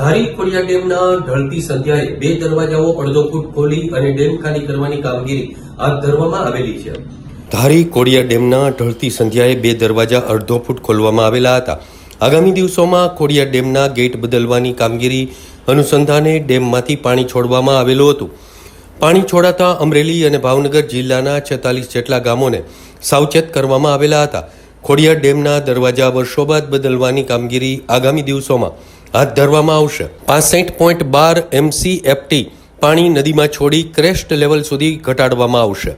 ધારી ખોડિયા ડેમના ઢળતી સંધ્યાએ બે દરવાજાઓ અડધો ફૂટ ખોલી અને ડેમ ખાલી કરવાની કામગીરી હાથ ધરવામાં આવેલી છે. ધારી કોડિયા ડેમના ઢળતી સંધ્યાએ બે દરવાજા અડધો ફૂટ ખોલવામાં આવેલા હતા. આગામી દિવસોમાં કોડિયા ડેમના ગેટ બદલવાની કામગીરી અનુસંધાને ડેમમાંથી પાણી છોડવામાં આવેલું હતું. પાણી છોડાતા અમરેલી અને ભાવનગર જિલ્લાના છેતાલીસ જેટલા ગામોને સાવચેત કરવામાં આવેલા હતા. ખોડિયાર ડેમના દરવાજા વર્ષો બાદ બદલવાની કામગીરી આગામી દિવસોમાં હાથ ધરવામાં આવશે. પાસઠ પોઈન્ટ બાર એમસી એફટી પાણી નદીમાં છોડી ક્રેસ્ટ લેવલ સુધી ઘટાડવામાં આવશે.